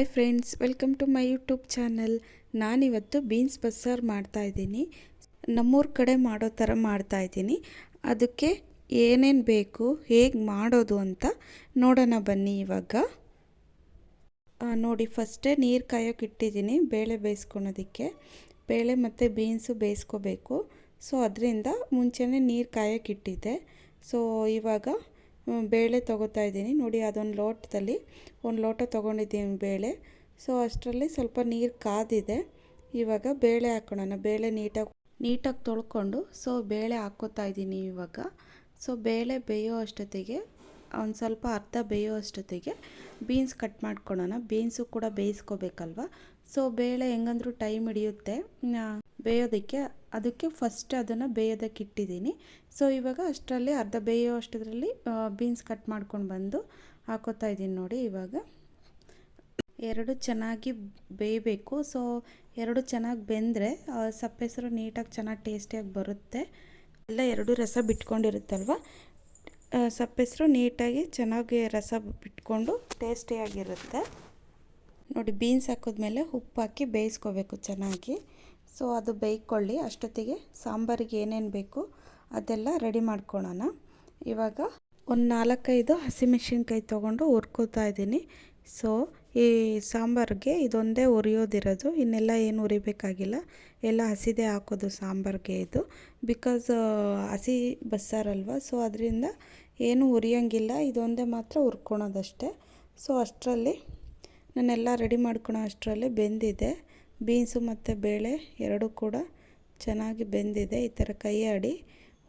Hi friends welcome to my YouTube channel ನಾನಿವತ್ತು beans ಬಸ್ಸಾರು ಮಾಡ್ತಾಯಿದ್ದೀನಿ ನಮ್ಮೂರ ಕಡೆ ಮಾಡೋ ಥರ ಮಾಡ್ತಾಯಿದ್ದೀನಿ ಅದಕ್ಕೆ ಏನೇನು ಬೇಕು, ಹೇಗೆ ಮಾಡೋದು ಅಂತ ನೋಡೋಣ ಬನ್ನಿ ಇವಾಗ. ನೋಡಿ, ಫಸ್ಟೇ ನೀರು ಕಾಯೋಕೆ ಇಟ್ಟಿದ್ದೀನಿ, ಬೇಳೆ ಬೇಯಿಸ್ಕೊಳೋದಕ್ಕೆ. ಬೇಳೆ ಮತ್ತು ಬೀನ್ಸು ಬೇಯಿಸ್ಕೋಬೇಕು. ಸೊ ಅದರಿಂದ ಮುಂಚೆನೇ ನೀರು ಕಾಯೋಕೆ ಇಟ್ಟಿದ್ದೆ. ಸೊ ಇವಾಗ ಬೇಳೆ ತೊಗೋತಾ ಇದ್ದೀನಿ. ನೋಡಿ, ಅದೊಂದು ಲೋಟದಲ್ಲಿ, ಒಂದು ಲೋಟ ತೊಗೊಂಡಿದ್ದೀನಿ ಬೇಳೆ. ಸೊ ಅಷ್ಟರಲ್ಲಿ ಸ್ವಲ್ಪ ನೀರು ಕಾದಿದೆ. ಇವಾಗ ಬೇಳೆ ಹಾಕೋಣ ಬೇಳೆ ನೀಟಾಗಿ ನೀಟಾಗಿ ತೊಳ್ಕೊಂಡು ಸೊ ಬೇಳೆ ಹಾಕ್ಕೋತಾ ಇದ್ದೀನಿ ಇವಾಗ. ಸೊ ಬೇಳೆ ಬೇಯೋ ಅಷ್ಟೊತ್ತಿಗೆ, ಒಂದು ಸ್ವಲ್ಪ ಅರ್ಧ ಬೇಯೋ ಅಷ್ಟೊತ್ತಿಗೆ ಬೀನ್ಸ್ ಕಟ್ ಮಾಡ್ಕೊಳ್ಳೋಣ ಬೀನ್ಸು ಕೂಡ ಬೇಯಿಸ್ಕೋಬೇಕಲ್ವ? ಸೊ ಬೇಳೆ ಹೆಂಗಂದ್ರೂ ಟೈಮ್ ಹಿಡಿಯುತ್ತೆ. ಬೇಯೋದಕ್ಕೆ, ಅದಕ್ಕೆ ಫಸ್ಟ್ ಅದನ್ನು ಬೇಯೋದಕ್ಕೆ ಇಟ್ಟಿದ್ದೀನಿ. ಸೊ ಇವಾಗ ಅಷ್ಟರಲ್ಲಿ ಅರ್ಧ ಬೇಯೋ ಅಷ್ಟರಲ್ಲಿ ಬೀನ್ಸ್ ಕಟ್ ಮಾಡ್ಕೊಂಡು ಬಂದು ಹಾಕೋತಾ ಇದ್ದೀನಿ ನೋಡಿ ಇವಾಗ. ಎರಡು ಚೆನ್ನಾಗಿ ಬೇಯಬೇಕು. ಸೊ ಎರಡು ಚೆನ್ನಾಗಿ ಬೆಂದರೆ ಸಪ್ಪೆಸರು ನೀಟಾಗಿ ಚೆನ್ನಾಗಿ ಟೇಸ್ಟಿಯಾಗಿ ಬರುತ್ತೆ. ಎಲ್ಲ ಎರಡು ರಸ ಬಿಟ್ಕೊಂಡಿರುತ್ತಲ್ವ? ಸಪ್ಪೆಸರು ನೀಟಾಗಿ ಚೆನ್ನಾಗಿ ರಸ ಬಿಟ್ಕೊಂಡು ಟೇಸ್ಟಿಯಾಗಿರುತ್ತೆ ನೋಡಿ ಬೀನ್ಸ್ ಹಾಕಿದ್ಮೇಲೆ ಉಪ್ಪು ಹಾಕಿ ಬೇಯಿಸ್ಕೋಬೇಕು ಚೆನ್ನಾಗಿ. ಸೊ ಅದು ಬೇಯ್ಕೊಳ್ಳಿ. ಅಷ್ಟೊತ್ತಿಗೆ ಸಾಂಬಾರಿಗೆ ಏನೇನು ಬೇಕು ಅದೆಲ್ಲ ರೆಡಿ ಮಾಡ್ಕೊಳ್ಳೋಣ ಇವಾಗ ಒಂದು ನಾಲ್ಕೈದು ಹಸಿಮೆಣಸಿನ್ಕಾಯಿ ತೊಗೊಂಡು ಹುರ್ಕೋತಾ ಇದ್ದೀನಿ. ಸೊ ಈ ಸಾಂಬಾರಿಗೆ ಇದೊಂದೇ ಉರಿಯೋದಿರೋದು ಇನ್ನೆಲ್ಲ ಏನು ಉರಿಬೇಕಾಗಿಲ್ಲ ಎಲ್ಲ ಹಸಿದೇ ಹಾಕೋದು ಸಾಂಬಾರಿಗೆ ಇದು. ಬಿಕಾಸ್ ಹಸಿ ಬಸ್ಸಾರಲ್ವ ಸೊ ಅದರಿಂದ ಏನು ಉರಿಯೋಂಗಿಲ್ಲ ಇದೊಂದೇ ಮಾತ್ರ ಹುರ್ಕೊಳೋದಷ್ಟೇ. ಸೊ ಅಷ್ಟರಲ್ಲಿ, ನಾನೆಲ್ಲ ರೆಡಿ ಮಾಡ್ಕೊಳೋ ಅಷ್ಟರಲ್ಲಿ ಬೆಂದಿದೆ. ಬೀನ್ಸು ಮತ್ತು ಬೇಳೆ ಎರಡೂ ಕೂಡ ಚೆನ್ನಾಗಿ ಬೆಂದಿದೆ. ಈ ಥರ ಕೈ ಆಡಿ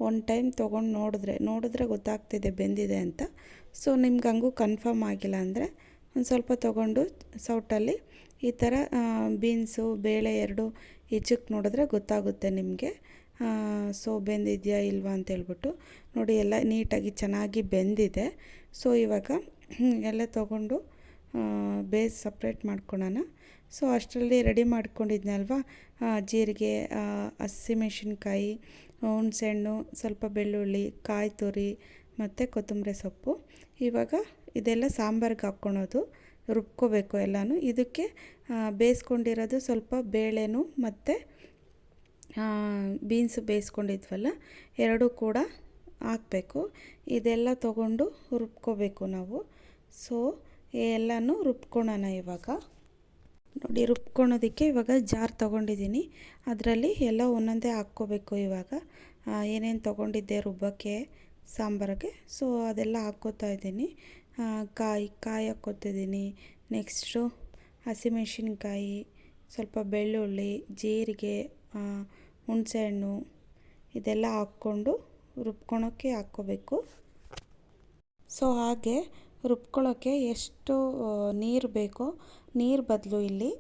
ಒನ್ ಟೈಮ್ ತೊಗೊಂಡು ನೋಡಿದ್ರೆ ನೋಡಿದ್ರೆ ಗೊತ್ತಾಗ್ತಿದೆ ಬೆಂದಿದೆ ಅಂತ. ಸೊ ನಿಮ್ಗೆ ಹಂಗೂ ಕನ್ಫರ್ಮ್ ಆಗಿಲ್ಲ ಅಂದರೆ ಒಂದು ಸ್ವಲ್ಪ ತೊಗೊಂಡು ಸೌಟಲ್ಲಿ ಈ ಥರ ಬೀನ್ಸು, ಬೇಳೆ ಎರಡು ಹೆಚ್ಚಕ್ಕೆ ನೋಡಿದ್ರೆ ಗೊತ್ತಾಗುತ್ತೆ ನಿಮಗೆ. ಸೊ ಬೆಂದಿದೆಯಾ ಇಲ್ವಾ ಅಂತ ಹೇಳ್ಬಿಟ್ಟು ನೋಡಿ ಎಲ್ಲ ನೀಟಾಗಿ ಚೆನ್ನಾಗಿ ಬೆಂದಿದೆ. ಸೊ ಇವಾಗ ಎಲ್ಲ ತೊಗೊಂಡು ಬೇಸ್ ಸಪ್ರೇಟ್ ಮಾಡ್ಕೊಳೋಣ. ಸೊ, ಅಷ್ಟರಲ್ಲಿ ರೆಡಿ ಮಾಡ್ಕೊಂಡಿದ್ನಲ್ವ? ಜೀರಿಗೆ ಹಸಿಮೆಣಸಿನ್ಕಾಯಿ ಹುಣಸೆ ಹುಣಸೆಹಣ್ಣು, ಸ್ವಲ್ಪ ಬೆಳ್ಳುಳ್ಳಿ, ಕಾಯಿ ತುರಿ ಮತ್ತು ಕೊತ್ತಂಬರಿ ಸೊಪ್ಪು. ಇವಾಗ ಇದೆಲ್ಲ ಸಾಂಬಾರ್ಗೆ ಹಾಕ್ಕೊಳೋದು, ರುಬ್ಕೋಬೇಕು ಎಲ್ಲನೂ. ಇದಕ್ಕೆ ಬೇಯಿಸ್ಕೊಂಡಿರೋದು ಸ್ವಲ್ಪ ಬೇಳೆನೂ ಮತ್ತು ಬೀನ್ಸ್ ಬೇಯಿಸ್ಕೊಂಡಿದ್ವಲ್ಲ, ಎರಡೂ ಕೂಡ ಹಾಕಬೇಕು. ಇದೆಲ್ಲ ತಗೊಂಡು ರುಬ್ಕೋಬೇಕು ನಾವು. ಸೊ ಎಲ್ಲನೂ ರುಬ್ಕೊಳ್ಳೋಣ ಇವಾಗ. ನೋಡಿ, ರುಬ್ಕೊಳೋದಕ್ಕೆ ಇವಾಗ ಜಾರ್ ತೊಗೊಂಡಿದ್ದೀನಿ. ಅದರಲ್ಲಿ ಎಲ್ಲ ಒಂದೊಂದೇ ಹಾಕ್ಕೋಬೇಕು ಇವಾಗ. ಏನೇನು ತೊಗೊಂಡಿದ್ದೆ ರುಬ್ಬಕ್ಕೆ, ಸಾಂಬಾರಿಗೆ. ಸೊ ಅದೆಲ್ಲ ಹಾಕ್ಕೋತಾ ಇದ್ದೀನಿ. ಕಾಯಿ ಕಾಯಿ ಹಾಕ್ಕೋತಿದ್ದೀನಿ. ನೆಕ್ಸ್ಟು ಹಸಿಮೆಣ್ಸಿನ್ಕಾಯಿ, ಸ್ವಲ್ಪ ಬೆಳ್ಳುಳ್ಳಿ, ಜೀರಿಗೆ ಹುಣಸೆಹಣ್ಣು, ಇದೆಲ್ಲ ಹಾಕ್ಕೊಂಡು ರುಬ್ಕೊಳೋಕ್ಕೆ ಹಾಕ್ಕೋಬೇಕು. ಸೊ ಹಾಗೆ ರುಬ್ಕೊಳ್ಳೋಕ್ಕೆ ಎಷ್ಟು ನೀರು ಬೇಕೋ, ನೀರು ಬದಲು ಇಲ್ಲಿ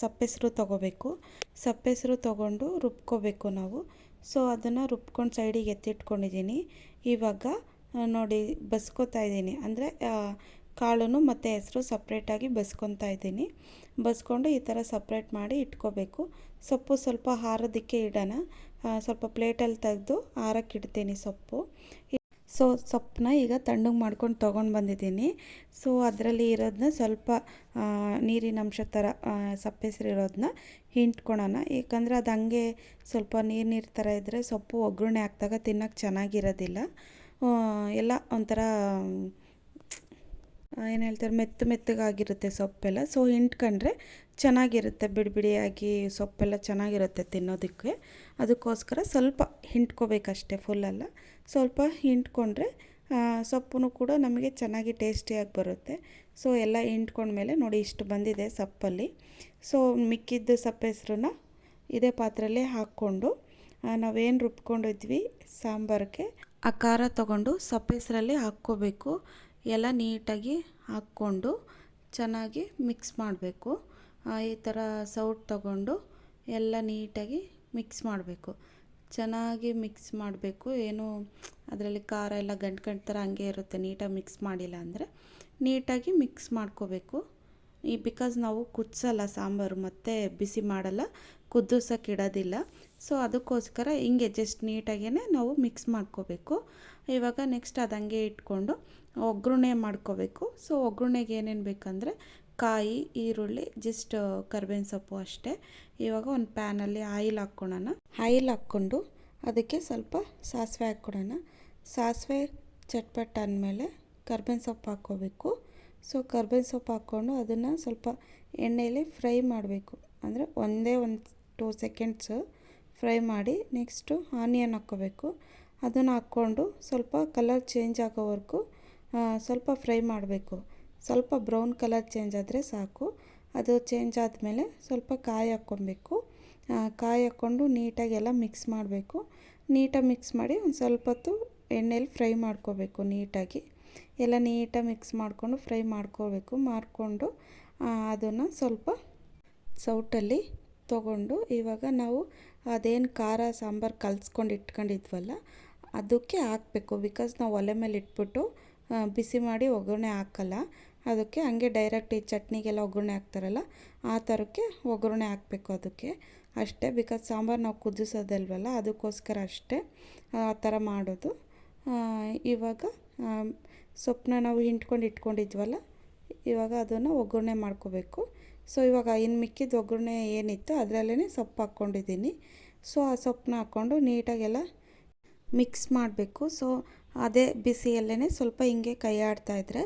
ಸಪ್ಪೆಸ್ರು ತೊಗೋಬೇಕು. ಸಪ್ಪೆಸರು ತೊಗೊಂಡು ರುಬ್ಕೋಬೇಕು ನಾವು. ಸೊ, ಅದನ್ನು ರುಬ್ಕೊಂಡು ಸೈಡಿಗೆ ಎತ್ತಿಟ್ಕೊಂಡಿದ್ದೀನಿ. ಇವಾಗ ನೋಡಿ, ಬಸ್ಕೋತಾ ಇದ್ದೀನಿ. ಅಂದರೆ ಕಾಳು ಮತ್ತು ಹೆಸರು ಸಪ್ರೇಟಾಗಿ ಬಸ್ಕೊತಾ ಇದ್ದೀನಿ. ಬಸ್ಕೊಂಡು ಈ ಥರ ಸಪ್ರೇಟ್ ಮಾಡಿ ಇಟ್ಕೋಬೇಕು. ಸೊಪ್ಪು ಸ್ವಲ್ಪ ಹಾರೋದಕ್ಕೆ ಇಡೋಣ. ಸ್ವಲ್ಪ ಪ್ಲೇಟಲ್ಲಿ ತೆಗೆದು ಹಾರಕ್ಕೆ ಇಡ್ತೀನಿ ಸೊಪ್ಪು. ಸೊ ಸೊಪ್ಪನ್ನ ಈಗ ತಣ್ಣಗೆ ಮಾಡ್ಕೊಂಡು ತೊಗೊಂಡು ಬಂದಿದ್ದೀನಿ. ಸೊ ಅದರಲ್ಲಿ ಇರೋದನ್ನ ಸ್ವಲ್ಪ ನೀರಿನಂಶ ನೀರಿನ ಅಂಶ ಥರ ಹಿಂಟ್ಕೊಳೋಣ. ಏಕೆಂದರೆ ಅದು ಹಂಗೆ ಸ್ವಲ್ಪ ನೀರು ನೀರು ಥರ ಇದ್ದರೆ ಸೊಪ್ಪು ಒಗ್ಗರಣೆ ಹಾಕಿದಾಗ ತಿನ್ನೋಕ್ಕೆ ಚೆನ್ನಾಗಿರೋದಿಲ್ಲ. ಎಲ್ಲ ಒಂಥರ ಏನು ಹೇಳ್ತಾರೆ, ಮೆತ್ತ ಮೆತ್ತಗಾಗಿರುತ್ತೆ ಸೊಪ್ಪೆಲ್ಲ. ಸೊ ಹಿಂಡ್ಕೊಂಡ್ರೆ ಚೆನ್ನಾಗಿರುತ್ತೆ ಬಿಡಿ ಬಿಡಿಯಾಗಿ ಸೊಪ್ಪೆಲ್ಲ ಚೆನ್ನಾಗಿರುತ್ತೆ ತಿನ್ನೋದಕ್ಕೆ. ಅದಕ್ಕೋಸ್ಕರ ಸ್ವಲ್ಪ ಹಿಂಡ್ಕೋಬೇಕಷ್ಟೆ ಫುಲ್ಲಲ್ಲ ಸ್ವಲ್ಪ ಹಿಂಡ್ಕೊಂಡ್ರೆ ಸೊಪ್ಪು ಕೂಡ ನಮಗೆ ಚೆನ್ನಾಗಿ ಟೇಸ್ಟಿಯಾಗಿ ಬರುತ್ತೆ. ಸೊ ಎಲ್ಲ ಹಿಂಡ್ಕೊಂಡ್ಮೇಲೆ ನೋಡಿ ಇಷ್ಟು ಬಂದಿದೆ ಸಪ್ಪಲ್ಲಿ. ಸೊ ಮಿಕ್ಕಿದ್ದು ಸಪ್ಪೆಸ್ರನ್ನ ಇದೇ ಪಾತ್ರೆಯಲ್ಲೇ ಹಾಕ್ಕೊಂಡು ನಾವೇನು ರುಬ್ಕೊಂಡಿದ್ವಿ ಸಾಂಬಾರಿಗೆ, ಆ ಖಾರ ತಗೊಂಡು ಸಪ್ಪೆಸ್ರಲ್ಲಿ ಹಾಕ್ಕೋಬೇಕು. ಎಲ್ಲ ನೀಟಾಗಿ ಹಾಕ್ಕೊಂಡು ಚೆನ್ನಾಗಿ ಮಿಕ್ಸ್ ಮಾಡಬೇಕು. ಈ ಥರ ಸೌಟ್ ತಗೊಂಡು ಎಲ್ಲ ನೀಟಾಗಿ ಮಿಕ್ಸ್ ಮಾಡಬೇಕು. ಚೆನ್ನಾಗಿ ಮಿಕ್ಸ್ ಮಾಡಬೇಕು. ಏನು ಅದರಲ್ಲಿ ಖಾರ ಎಲ್ಲ ಗಂಟು ಗಂಟು ಥರ ಹಂಗೆ ಇರುತ್ತೆ, ನೀಟಾಗಿ ಮಿಕ್ಸ್ ಮಾಡಿಲ್ಲ ಅಂದರೆ. ನೀಟಾಗಿ ಮಿಕ್ಸ್ ಮಾಡ್ಕೋಬೇಕು. ಈ ಬಿಕಾಸ್ ನಾವು ಕುದಿಸಲ್ಲ ಸಾಂಬಾರು, ಮತ್ತು ಬಿಸಿ ಮಾಡಲ್ಲ, ಕುದಿಸೋಕೆ ಇಡೋದಿಲ್ಲ. ಸೊ, ಅದಕ್ಕೋಸ್ಕರ ಹಿಂಗೆ ಜಸ್ಟ್ ನೀಟಾಗೇ ನಾವು ಮಿಕ್ಸ್ ಮಾಡ್ಕೋಬೇಕು. ಇವಾಗ ನೆಕ್ಸ್ಟ್ ಅದು ಇಟ್ಕೊಂಡು ಒಗ್ಗರಣೆ ಮಾಡ್ಕೋಬೇಕು. ಸೊ, ಒಗ್ಗರಣೆಗೆ ಏನೇನು ಬೇಕಂದರೆ ಕಾಯಿ, ಈರುಳ್ಳಿ ಜಸ್ಟ್ ಕರ್ಬೇವಿನ ಸೊಪ್ಪು ಅಷ್ಟೇ. ಇವಾಗ ಒಂದು ಪ್ಯಾನಲ್ಲಿ ಆಯಿಲ್ ಹಾಕ್ಕೊಳ್ಳೋಣ ಆಯಿಲ್ ಹಾಕ್ಕೊಂಡು ಅದಕ್ಕೆ ಸ್ವಲ್ಪ ಸಾಸಿವೆ ಹಾಕ್ಕೊಡೋಣ. ಸಾಸಿವೆ ಚಟ್ಪಟ್ ಅಂದಮೇಲೆ ಕರ್ಬೇವಿನ ಸೊಪ್ಪು ಹಾಕ್ಕೋಬೇಕು. ಸೊ ಕರ್ಬೇವಿನ ಸೊಪ್ಪು ಹಾಕ್ಕೊಂಡು ಅದನ್ನು ಸ್ವಲ್ಪ ಎಣ್ಣೆಯಲ್ಲಿ ಫ್ರೈ ಮಾಡಬೇಕು. ಅಂದರೆ ಒಂದೇ ಒಂದು ಟೂ ಸೆಕೆಂಡ್ಸ್ ಫ್ರೈ ಮಾಡಿ ನೆಕ್ಸ್ಟು ಆನಿಯನ್ ಹಾಕ್ಕೋಬೇಕು. ಅದನ್ನು ಹಾಕ್ಕೊಂಡು ಸ್ವಲ್ಪ ಕಲರ್ ಚೇಂಜ್ ಆಗೋವರೆಗೂ ಸ್ವಲ್ಪ ಫ್ರೈ ಮಾಡಬೇಕು. ಸ್ವಲ್ಪ ಬ್ರೌನ್ ಕಲರ್ ಚೇಂಜ್ ಆದರೆ ಸಾಕು. ಅದು ಚೇಂಜ್ ಆದಮೇಲೆ ಸ್ವಲ್ಪ ಕಾಯಿ ಹಾಕ್ಕೊಬೇಕು. ಕಾಯಿ ಹಾಕ್ಕೊಂಡು ನೀಟಾಗಿ ಎಲ್ಲ ಮಿಕ್ಸ್ ಮಾಡಬೇಕು. ನೀಟಾಗಿ ಮಿಕ್ಸ್ ಮಾಡಿ ಒಂದು ಸ್ವಲ್ಪ ಹೊತ್ತು ಎಣ್ಣೆಯಲ್ಲಿ ಫ್ರೈ ಮಾಡ್ಕೋಬೇಕು ನೀಟಾಗಿ. ಎಲ್ಲ ನೀಟಾಗಿ ಮಿಕ್ಸ್ ಮಾಡಿಕೊಂಡು ಫ್ರೈ ಮಾಡ್ಕೋಬೇಕು, ಮಾಡಿಕೊಂಡು ಅದನ್ನು ಸ್ವಲ್ಪ ಸೌಟಲ್ಲಿ ತಗೊಂಡು ಇವಾಗ ನಾವು ಅದೇನು ಖಾರ, ಸಾಂಬಾರು ಕಲಿಸ್ಕೊಂಡು ಇಟ್ಕೊಂಡಿದ್ವಲ್ಲ, ಅದಕ್ಕೆ ಹಾಕಬೇಕು. ಬಿಕಾಸ್ ನಾವು ಒಲೆ ಮೇಲೆ ಇಟ್ಬಿಟ್ಟು ಬಿಸಿ ಮಾಡಿ ಒಗ್ಗರಣೆ ಹಾಕಲ್ಲ. ಅದಕ್ಕೆ ಹಂಗೆ ಡೈರೆಕ್ಟ್ ಈ ಚಟ್ನಿಗೆಲ್ಲ ಒಗ್ಗರಣೆ ಹಾಕ್ತಾರಲ್ಲ, ಆ ಥರಕ್ಕೆ ಒಗ್ಗರಣೆ ಹಾಕಬೇಕು ಅದಕ್ಕೆ. ಅಷ್ಟೇ ಬಿಕಾಸ್ ಸಾಂಬಾರು ನಾವು ಕುದಿಸೋದಲ್ವಲ್ಲ, ಅದಕ್ಕೋಸ್ಕರ ಅಷ್ಟೇ ಆ ಥರ ಮಾಡೋದು. ಇವಾಗ ಸೊಪ್ಪನ್ನ ನಾವು ಹಿಂಡ್ಕೊಂಡು ಇಟ್ಕೊಂಡಿದ್ವಲ್ಲ, ಇವಾಗ ಅದನ್ನು ಒಗ್ಗರಣೆ ಮಾಡ್ಕೋಬೇಕು. ಸೊ ಇವಾಗ ಇನ್ನು ಮಿಕ್ಕಿದ ಒಗ್ಗರಣೆ ಏನಿತ್ತು ಅದರಲ್ಲೇ ಸೊಪ್ಪು ಹಾಕ್ಕೊಂಡಿದ್ದೀನಿ. ಸೊ ಆ ಸೊಪ್ಪನ್ನ ಹಾಕ್ಕೊಂಡು ನೀಟಾಗೆಲ್ಲ ಮಿಕ್ಸ್ ಮಾಡಬೇಕು. ಸೊ ಅದೇ ಬಿಸಿಯಲ್ಲೇ ಸ್ವಲ್ಪ ಹಿಂಗೆ ಕೈ ಇದ್ದರೆ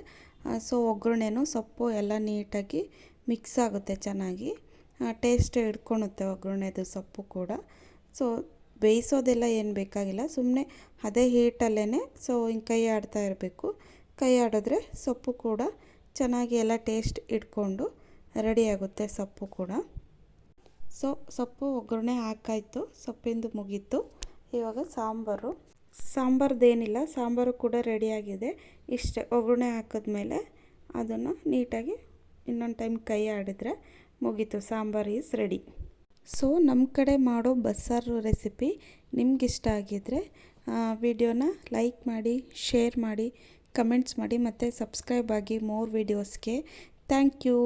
ಸೊ ಒಗ್ಗರಣೆನೂ ಸೊಪ್ಪು ಎಲ್ಲ ನೀಟಾಗಿ ಮಿಕ್ಸ್ ಆಗುತ್ತೆ ಚೆನ್ನಾಗಿ. ಟೇಸ್ಟ್ ಹಿಡ್ಕೊಳುತ್ತೆ ಒಗ್ಗರಣೆದು ಸೊಪ್ಪು ಕೂಡ. ಸೊ ಬೇಯಿಸೋದೆಲ್ಲ ಏನು ಬೇಕಾಗಿಲ್ಲ ಸುಮ್ಮನೆ ಅದೇ ಹೀಟಲ್ಲೇ ಸೊ ಹಿಂಗೆ ಕೈ ಆಡ್ತಾ ಇರಬೇಕು. ಕೈ ಆಡಿದ್ರೆ ಸೊಪ್ಪು ಕೂಡ ಚೆನ್ನಾಗಿ ಎಲ್ಲ ಟೇಸ್ಟ್ ಇಟ್ಕೊಂಡು ರೆಡಿಯಾಗುತ್ತೆ ಸೊಪ್ಪು ಕೂಡ. ಸೊ ಸೊಪ್ಪು ಒಗ್ಗರಣೆ ಹಾಕಾಯಿತು, ಸೊಪ್ಪಿಂದು ಮುಗೀತು. ಇವಾಗ ಸಾಂಬಾರು. ಸಾಂಬಾರ್ದೇನಿಲ್ಲ, ಸಾಂಬಾರು ಕೂಡ ರೆಡಿಯಾಗಿದೆ. ಇಷ್ಟೇ, ಒಗ್ಗರಣೆ ಹಾಕಿದ್ಮೇಲೆ ಅದನ್ನು ನೀಟಾಗಿ ಇನ್ನೊಂದು ಟೈಮ್ ಕೈ ಆಡಿದ್ರೆ ಮುಗೀತು. Sambar is ready. ಸೊ, ನಮ್ಮ ಕಡೆ ಮಾಡೋ ಬಸ್ಸಾರು ರೆಸಿಪಿ ನಿಮಗಿಷ್ಟ ಆಗಿದ್ದರೆ ವಿಡಿಯೋನ ಲೈಕ್ ಮಾಡಿ, ಶೇರ್ ಮಾಡಿ, ಕಮೆಂಟ್ಸ್ ಮಾಡಿ, ಮತ್ತು ಸಬ್ಸ್ಕ್ರೈಬ್ ಆಗಿ ಮೋರ್ ವಿಡಿಯೋಸ್ಗೆ. Thank you.